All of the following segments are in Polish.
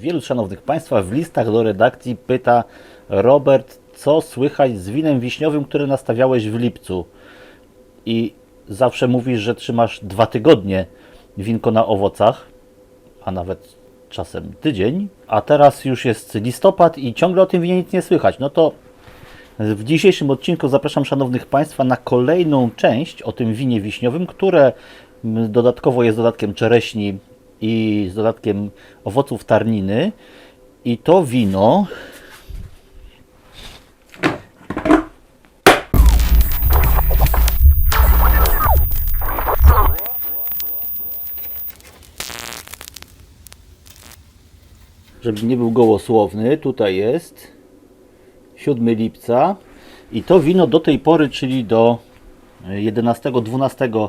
Wielu szanownych Państwa w listach do redakcji pyta Robert, co słychać z winem wiśniowym, które nastawiałeś w lipcu. I zawsze mówisz, że trzymasz dwa tygodnie winko na owocach, a nawet czasem tydzień, a teraz już jest listopad i ciągle o tym winie nic nie słychać. No to w dzisiejszym odcinku zapraszam szanownych Państwa na kolejną część o tym winie wiśniowym, które mm, dodatkowo jest dodatkiem czereśni i z dodatkiem owoców tarniny. I to wino żeby nie był gołosłowny, tutaj jest 7 lipca i to wino do tej pory, czyli do 11-12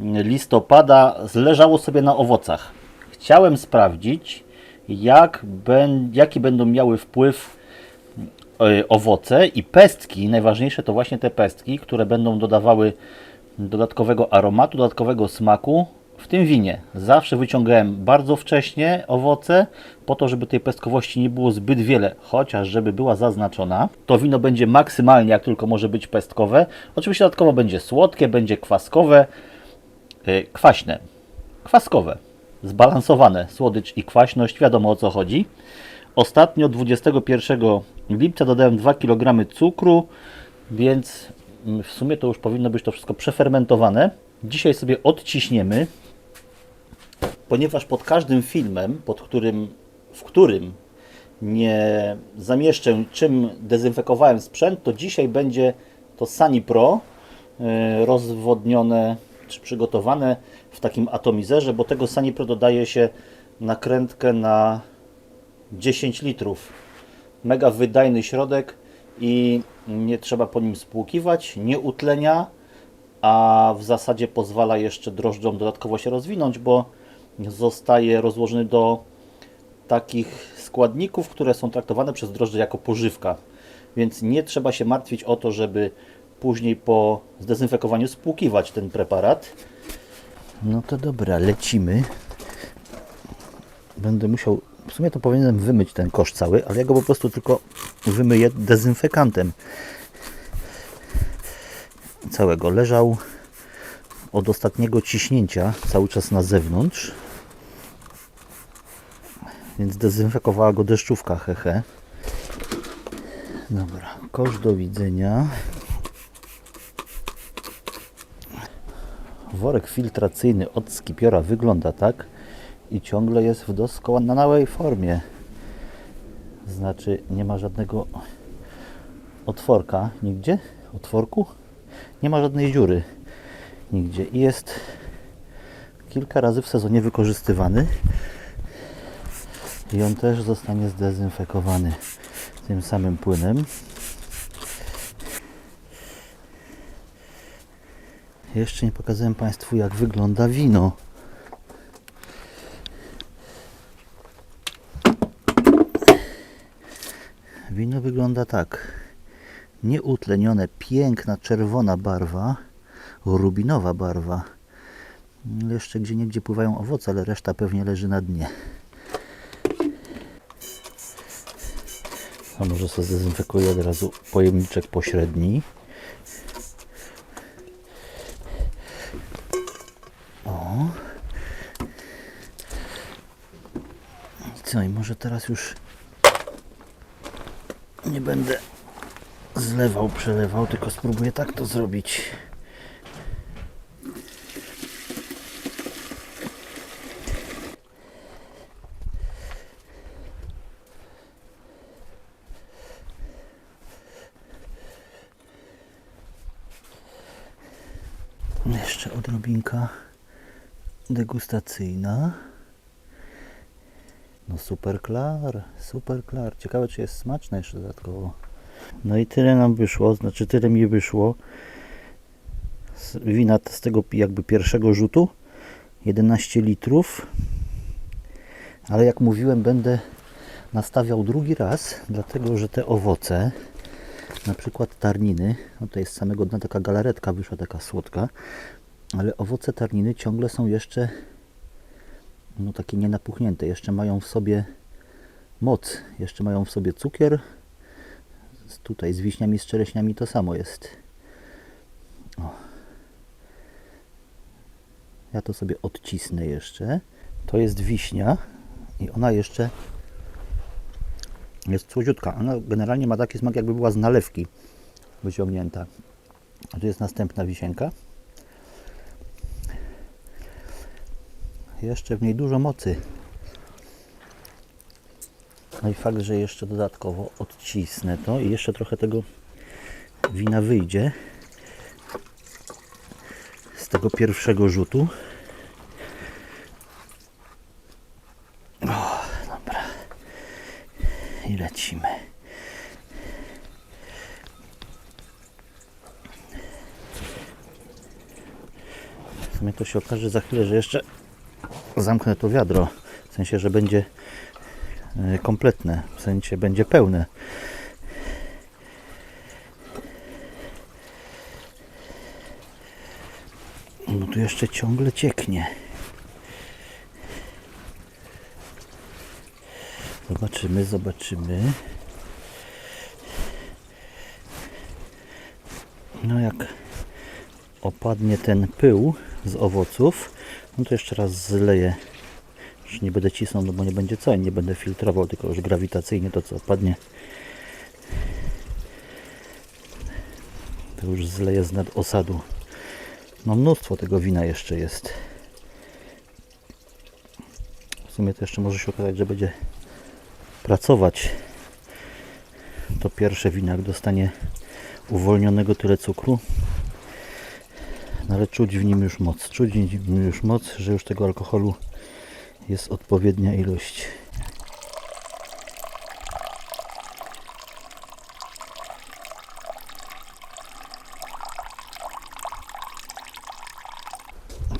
listopada leżało sobie na owocach. Chciałem sprawdzić, jak ben, jaki będą miały wpływ e, owoce i pestki. Najważniejsze to właśnie te pestki, które będą dodawały dodatkowego aromatu, dodatkowego smaku w tym winie. Zawsze wyciągałem bardzo wcześnie owoce, po to, żeby tej pestkowości nie było zbyt wiele, chociaż żeby była zaznaczona. To wino będzie maksymalnie jak tylko może być pestkowe. Oczywiście dodatkowo będzie słodkie, będzie kwaskowe, yy, kwaśne, kwaskowe, zbalansowane, słodycz i kwaśność, wiadomo o co chodzi. Ostatnio 21 lipca dodałem 2 kg cukru, więc mm, w sumie to już powinno być to wszystko przefermentowane. Dzisiaj sobie odciśniemy, ponieważ pod każdym filmem, pod którym, w którym nie zamieszczę czym dezynfekowałem sprzęt, to dzisiaj będzie to Sani Pro e, rozwodnione czy przygotowane w takim atomizerze, bo tego Sani Pro dodaje się nakrętkę na 10 litrów. Mega wydajny środek i nie trzeba po nim spłukiwać, nie utlenia, a w zasadzie pozwala jeszcze drożdżom dodatkowo się rozwinąć, bo zostaje rozłożony do takich składników, które są traktowane przez drożdże jako pożywka. Więc nie trzeba się martwić o to, żeby później po zdezynfekowaniu spłukiwać ten preparat. No to dobra, lecimy. Będę musiał, w sumie to powinienem wymyć ten kosz cały, ale ja go po prostu tylko wymyję dezynfekantem całego. Leżał od ostatniego ciśnięcia cały czas na zewnątrz. Więc dezynfekowała go deszczówka, hehe. Dobra, kosz do widzenia. Worek filtracyjny od skipiora wygląda tak i ciągle jest w doskonałej formie. Znaczy nie ma żadnego otworka nigdzie, otworku. Nie ma żadnej dziury nigdzie i jest kilka razy w sezonie wykorzystywany i on też zostanie zdezynfekowany tym samym płynem. Jeszcze nie pokazałem Państwu jak wygląda wino. Wino wygląda tak. Nieutlenione, piękna, czerwona barwa, rubinowa barwa. Jeszcze gdzie niegdzie pływają owoce, ale reszta pewnie leży na dnie. A może sobie zdezynfekuję od razu pojemniczek pośredni. O. Może teraz już nie będę zlewał, przelewał, tylko spróbuję tak to zrobić. Jeszcze odrobinka degustacyjna. No super klar, super klar. Ciekawe czy jest smaczne jeszcze dodatkowo. No i tyle nam wyszło, znaczy tyle mi wyszło z wina z tego jakby pierwszego rzutu. 11 litrów. Ale jak mówiłem, będę nastawiał drugi raz, dlatego że te owoce, na przykład tarniny, no to jest z samego dna taka galaretka wyszła, taka słodka, ale owoce tarniny ciągle są jeszcze no takie nienapuchnięte, jeszcze mają w sobie moc. Jeszcze mają w sobie cukier. Tutaj z wiśniami, z czereśniami to samo jest. O. Ja to sobie odcisnę jeszcze. To jest wiśnia i ona jeszcze jest słodziutka. Ona generalnie ma taki smak, jakby była z nalewki wyciągnięta. A tu jest następna wisienka. Jeszcze w niej dużo mocy. No i fakt, że jeszcze dodatkowo odcisnę to i jeszcze trochę tego wina wyjdzie z tego pierwszego rzutu. O, dobra. I lecimy. W sumie to się okaże za chwilę, że jeszcze zamknę to wiadro. W sensie, że będzie e, kompletne, w sensie będzie pełne. No tu jeszcze ciągle cieknie. Zobaczymy, zobaczymy. No jak opadnie ten pył z owoców, no to jeszcze raz zleję. Już nie będę cisnął, no bo nie będzie co, nie będę filtrował, tylko już grawitacyjnie to co opadnie. To już zleję z nad osadu. No mnóstwo tego wina jeszcze jest. W sumie to jeszcze może się okazać, że będzie pracować to pierwsze wino, jak dostanie uwolnionego tyle cukru. No ale czuć w nim już moc. Czuć w nim już moc, że już tego alkoholu jest odpowiednia ilość.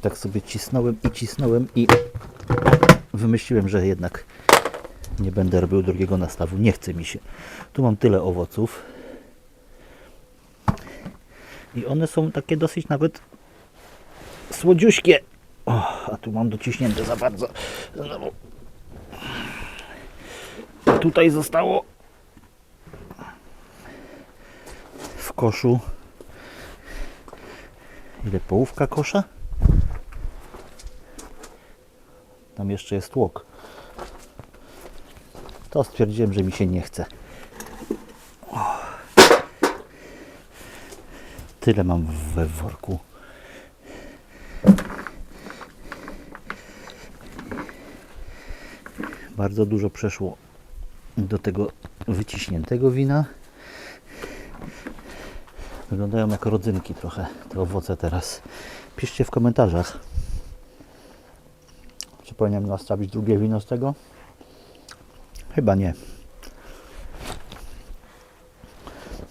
Tak sobie cisnąłem i cisnąłem i wymyśliłem, że jednak nie będę robił drugiego nastawu. Nie chce mi się. Tu mam tyle owoców. I one są takie dosyć nawet słodziuśkie. O, a tu mam dociśnięte za bardzo. Znowu. Tutaj zostało w koszu ile połówka kosza? Tam jeszcze jest tłok. To stwierdziłem, że mi się nie chce. Tyle mam we worku. Bardzo dużo przeszło do tego wyciśniętego wina. Wyglądają jak rodzynki trochę te owoce teraz. Piszcie w komentarzach. Czy powinienem nastawić drugie wino z tego? Chyba nie.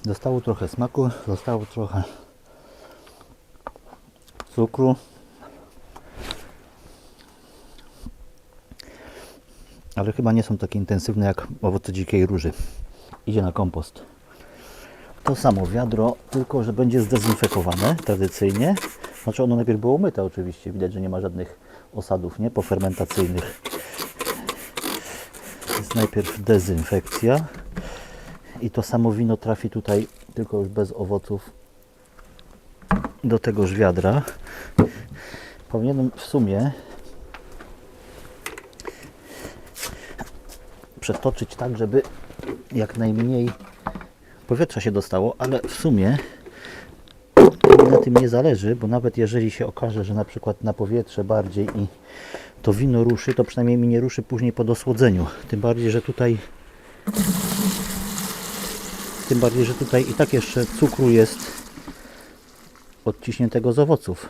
Zostało trochę smaku, zostało trochę cukru. Ale chyba nie są takie intensywne jak owoce dzikiej róży. Idzie na kompost. To samo wiadro, tylko że będzie zdezynfekowane tradycyjnie. Znaczy ono najpierw było umyte oczywiście. Widać, że nie ma żadnych osadów nie pofermentacyjnych. Jest najpierw dezynfekcja. I to samo wino trafi tutaj, tylko już bez owoców, do tegoż wiadra. Powinienem w sumie przetoczyć tak, żeby jak najmniej powietrza się dostało, ale w sumie mi na tym nie zależy, bo nawet jeżeli się okaże, że na przykład na powietrze bardziej i to wino ruszy, to przynajmniej mi nie ruszy później po dosłodzeniu. Tym bardziej, że tutaj tym bardziej, że tutaj i tak jeszcze cukru jest odciśniętego z owoców.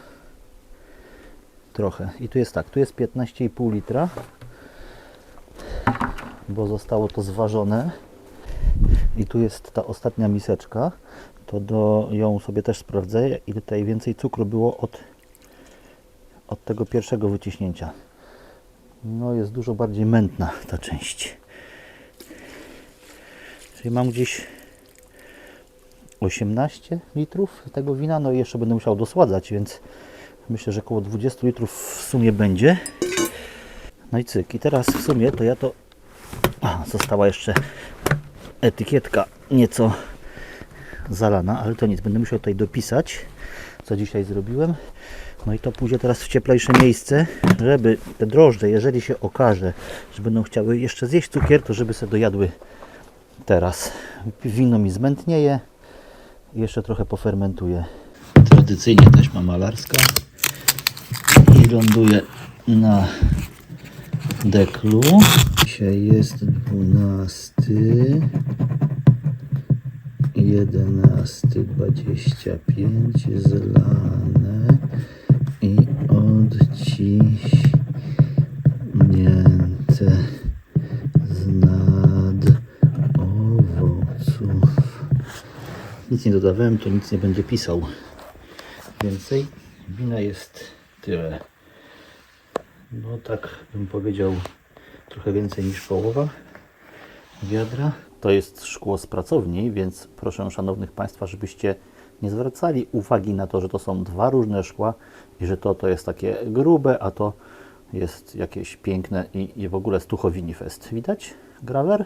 Trochę. I tu jest tak, tu jest 15,5 litra, bo zostało to zważone. I tu jest ta ostatnia miseczka. To do ją sobie też sprawdzę. I tutaj więcej cukru było od, od tego pierwszego wyciśnięcia. No jest dużo bardziej mętna ta część. Czyli mam gdzieś 18 litrów tego wina. No i jeszcze będę musiał dosładzać, więc myślę, że około 20 litrów w sumie będzie. No i cyk. I teraz w sumie to ja to A, została jeszcze etykietka nieco zalana, ale to nic, będę musiał tutaj dopisać, co dzisiaj zrobiłem. No i to pójdzie teraz w cieplejsze miejsce, żeby te drożdże, jeżeli się okaże, że będą chciały jeszcze zjeść cukier, to żeby sobie dojadły teraz. Wino mi zmętnieje jeszcze trochę pofermentuje. Tradycyjnie taśma malarska i ląduje na deklu. Dzisiaj jest 12 11 25 zlane i odciśnięte z nad owoców. Nic nie dodawałem, to nic nie będzie pisał. Więcej wina jest tyle. No tak bym powiedział trochę więcej niż połowa wiadra. To jest szkło z pracowni, więc proszę szanownych Państwa, żebyście nie zwracali uwagi na to, że to są dwa różne szkła i że to, to jest takie grube, a to jest jakieś piękne i, i w ogóle stuchowini fest. Widać grawer?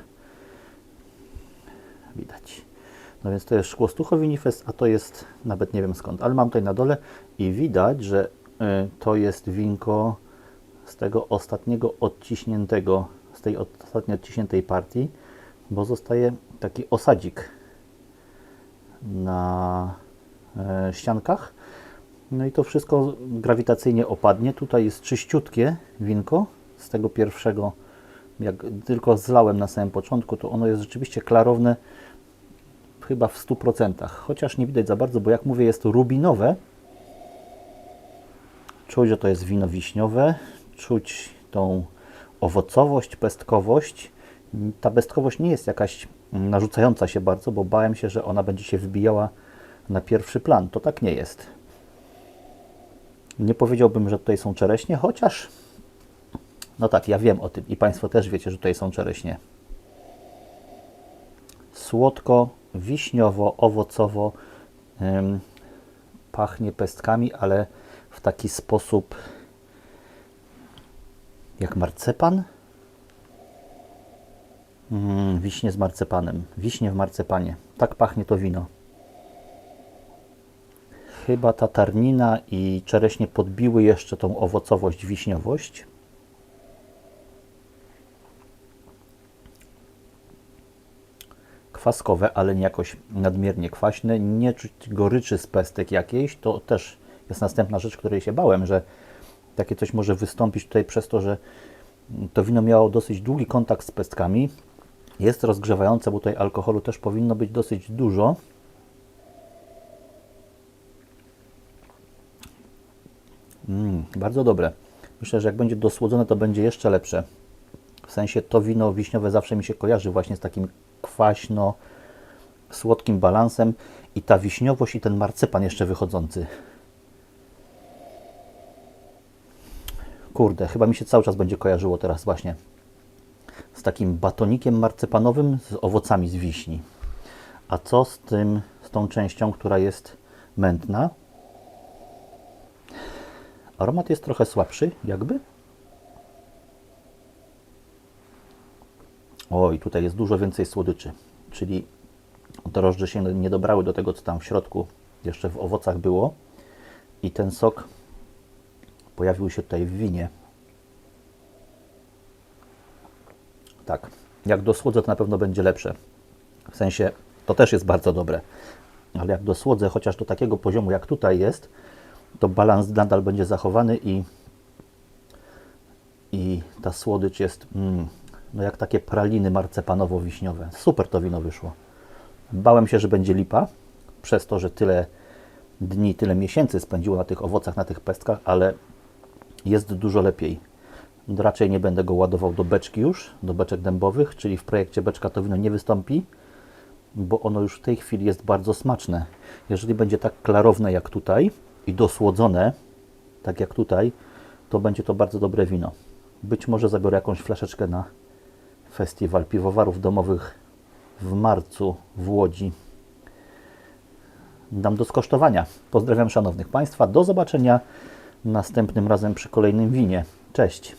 Widać. No więc to jest szkło stuchowini fest, a to jest nawet nie wiem skąd, ale mam tutaj na dole i widać, że y, to jest winko z tego ostatniego odciśniętego, z tej ostatnio odciśniętej partii, bo zostaje taki osadzik na e, ściankach. No i to wszystko grawitacyjnie opadnie. Tutaj jest czyściutkie winko z tego pierwszego, jak tylko zlałem na samym początku, to ono jest rzeczywiście klarowne chyba w 100%, chociaż nie widać za bardzo, bo jak mówię jest to rubinowe. Czuć, że to jest wino wiśniowe, czuć tą owocowość, pestkowość. Ta pestkowość nie jest jakaś narzucająca się bardzo, bo bałem się, że ona będzie się wybijała na pierwszy plan. To tak nie jest. Nie powiedziałbym, że tutaj są czereśnie, chociaż no tak, ja wiem o tym i Państwo też wiecie, że tutaj są czereśnie. Słodko, wiśniowo, owocowo ym, pachnie pestkami, ale w taki sposób jak marcepan. Mm, wiśnie z marcepanem. Wiśnie w marcepanie. Tak pachnie to wino. Chyba ta tarnina i czereśnie podbiły jeszcze tą owocowość, wiśniowość. Kwaskowe, ale nie jakoś nadmiernie kwaśne. Nie czuć goryczy z pestek jakiejś. To też jest następna rzecz, której się bałem, że takie coś może wystąpić tutaj przez to, że to wino miało dosyć długi kontakt z pestkami. Jest rozgrzewające, bo tutaj alkoholu też powinno być dosyć dużo. Mm, bardzo dobre. Myślę, że jak będzie dosłodzone, to będzie jeszcze lepsze. W sensie to wino wiśniowe zawsze mi się kojarzy właśnie z takim kwaśno słodkim balansem i ta wiśniowość i ten marcepan jeszcze wychodzący. Kurde, chyba mi się cały czas będzie kojarzyło teraz właśnie z takim batonikiem marcepanowym z owocami z wiśni. A co z tym, z tą częścią, która jest mętna? Aromat jest trochę słabszy, jakby. Oj, tutaj jest dużo więcej słodyczy, czyli drożdże się nie dobrały do tego, co tam w środku jeszcze w owocach było. I ten sok pojawił się tutaj w winie. Tak, jak dosłodzę, to na pewno będzie lepsze. W sensie, to też jest bardzo dobre. Ale jak dosłodzę, chociaż do takiego poziomu, jak tutaj jest, to balans nadal będzie zachowany i, i ta słodycz jest mm, no jak takie praliny marcepanowo-wiśniowe. Super to wino wyszło. Bałem się, że będzie lipa, przez to, że tyle dni, tyle miesięcy spędziło na tych owocach, na tych pestkach, ale jest dużo lepiej. Raczej nie będę go ładował do beczki już, do beczek dębowych, czyli w projekcie beczka to wino nie wystąpi, bo ono już w tej chwili jest bardzo smaczne. Jeżeli będzie tak klarowne jak tutaj i dosłodzone, tak jak tutaj, to będzie to bardzo dobre wino. Być może zabiorę jakąś flaszeczkę na festiwal piwowarów domowych w marcu w Łodzi. Dam do skosztowania. Pozdrawiam szanownych Państwa. Do zobaczenia następnym razem przy kolejnym winie. Cześć.